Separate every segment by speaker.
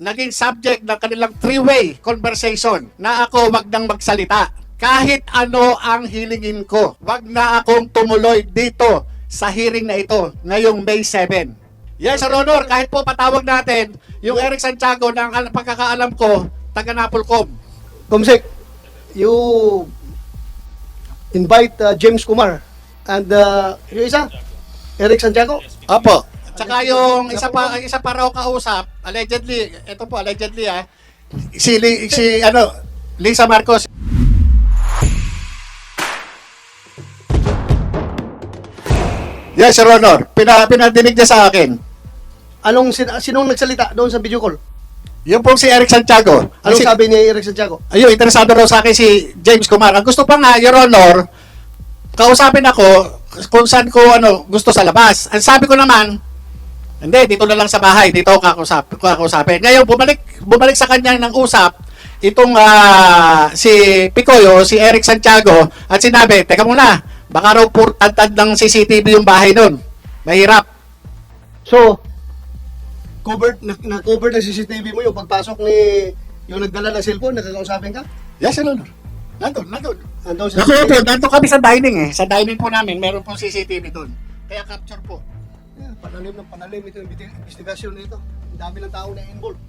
Speaker 1: naging subject ng kanilang three-way conversation na ako wag nang magsalita. Kahit ano ang hilingin ko, wag na akong tumuloy dito sa hearing na ito ngayong May 7. Yes, Sir Honor, kahit po patawag natin yung Eric Santiago ng al- pagkakaalam ko, taga Napolcom.
Speaker 2: Comsec, you invite uh, James Kumar and uh, yung isa, Eric Santiago.
Speaker 1: Opo. Tsaka yung isa pa isa pa raw kausap, allegedly, ito po allegedly ah, si, Li- si ano, Lisa Marcos. Yes, Your Honor. Pina, pinadinig niya sa akin.
Speaker 2: Anong sin sinong nagsalita doon sa video call?
Speaker 1: Yung pong si Eric Santiago. Ang
Speaker 2: Anong
Speaker 1: si,
Speaker 2: sabi ni Eric Santiago?
Speaker 1: ayun, interesado raw sa akin si James Kumar. Ang gusto pa nga, Your Honor, kausapin ako kung saan ko ano, gusto sa labas. Ang sabi ko naman, hindi, dito na lang sa bahay, dito ako kakausap, kakausapin. Ngayon, bumalik, bumalik sa kanya ng usap, itong ah, si Picoyo, si Eric Santiago, at sinabi, teka muna, baka raw purtad ng CCTV yung bahay nun. Mahirap.
Speaker 2: So, covered na, na covered ng CCTV mo yung pagpasok ni yung nagdala ng cellphone, nakakausapin ka?
Speaker 1: Yes, Your Honor. Nandun, nandun.
Speaker 2: Andun sa
Speaker 1: po, nandun kami sa dining eh. Sa dining po namin, meron pong CCTV doon. Kaya capture po.
Speaker 2: Panalim ng panalim ito yung investigasyon nito. Ang dami ng tao na involved.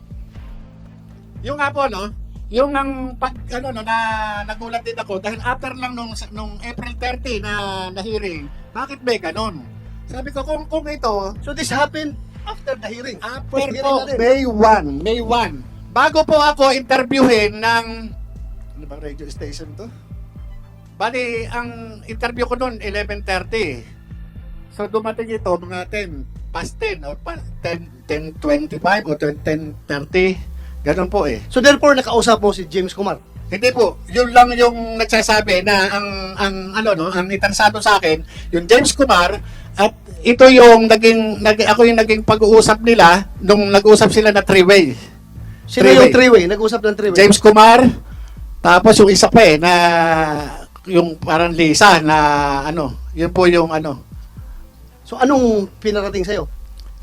Speaker 1: Yung nga po, no? Yung ang pag, ano, no, na nagulat din ako dahil after lang nung, nung April 30 na, na hearing, bakit may ganon? Sabi ko, kung, kung ito,
Speaker 2: So this happened after the hearing.
Speaker 1: after
Speaker 2: hearing
Speaker 1: po. May 1, May 1, bago po ako interviewin ng, ano bang radio station to? Bali, ang interview ko noon, 11.30. So, dumating ito, mga 10, past 10, or pa, 10, 10.25 o 10.30. Ganon po eh.
Speaker 2: So therefore, nakausap mo si James Kumar.
Speaker 1: Hindi po, yun lang yung nagsasabi na ang ang ano no, ang interesado sa akin, yung James Kumar at ito yung naging, nag, ako yung naging pag-uusap nila nung nag-usap sila na three-way.
Speaker 2: Sino
Speaker 1: Three-way.
Speaker 2: yung three-way? Nag-usap ng three-way.
Speaker 1: James Kumar, tapos yung isa pa eh na yung parang Lisa na ano, yun po yung ano.
Speaker 2: So anong pinarating sa'yo?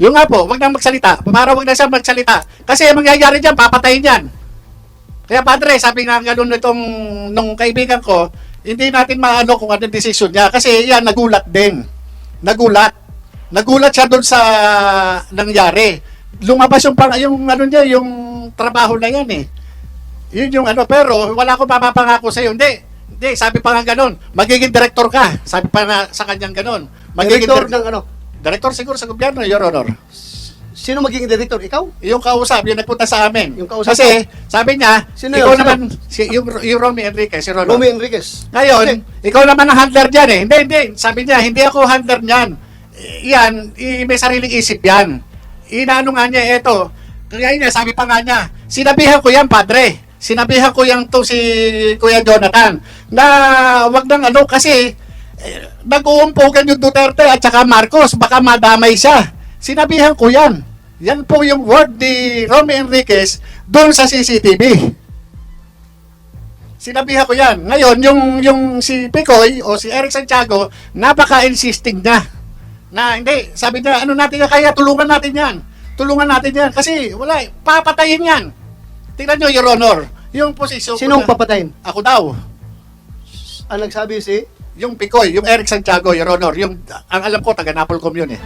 Speaker 1: Yung nga po, wag nang magsalita. Para wag na siya magsalita. Kasi ang mangyayari diyan, papatayin yan. Kaya padre, sabi nga ganun nitong nung kaibigan ko, hindi natin maano kung anong desisyon niya kasi yan nagulat din. Nagulat. Nagulat siya doon sa nangyari. Lumabas yung pang yung ano niya, yung trabaho na yan eh. Yun yung ano, pero wala akong mapapangako sa iyo. Hindi. Hindi, sabi pa nga ganun, magiging director ka. Sabi pa nga sa kanyang ganun. Magiging
Speaker 2: Director
Speaker 1: dir-
Speaker 2: ng ano?
Speaker 1: Director siguro sa gobyerno, Your Honor.
Speaker 2: Sino magiging director? Ikaw?
Speaker 1: Yung kausap, yung nagpunta sa amin.
Speaker 2: Yung kausap
Speaker 1: Kasi, sabi niya,
Speaker 2: Sino
Speaker 1: ikaw?
Speaker 2: Sino?
Speaker 1: naman, si, yung, yung Romy Enriquez, si Rolo.
Speaker 2: Romy Enriquez.
Speaker 1: Ngayon,
Speaker 2: Hindi.
Speaker 1: ikaw naman ang handler dyan eh. Hindi, hindi. Sabi niya, hindi ako handler niyan. I- Yan, i- may sariling isip yan. Inaano nga niya, eto. Kaya niya, sabi pa nga niya, sinabihan ko yan, padre. Sinabihan ko yan to si Kuya Jonathan. Na wag nang ano, kasi eh, nag-uumpugan yung Duterte at saka Marcos. Baka madamay siya. Sinabihan ko yan. Yan po yung word ni Romy Enriquez doon sa CCTV. Sinabihan ko yan. Ngayon, yung, yung si Picoy o si Eric Santiago, napaka-insisting niya. Na hindi, sabi niya, ano natin kaya tulungan natin yan. Tulungan natin yan. Kasi wala, papatayin yan. Tingnan nyo, Your Honor, yung posisyon ko
Speaker 2: Sinong
Speaker 1: na-
Speaker 2: papatayin?
Speaker 1: Ako daw.
Speaker 2: Ang nagsabi si
Speaker 1: Yung Picoy, yung Eric Santiago, Your Honor, yung, ang alam ko, taga Napolcom yun eh.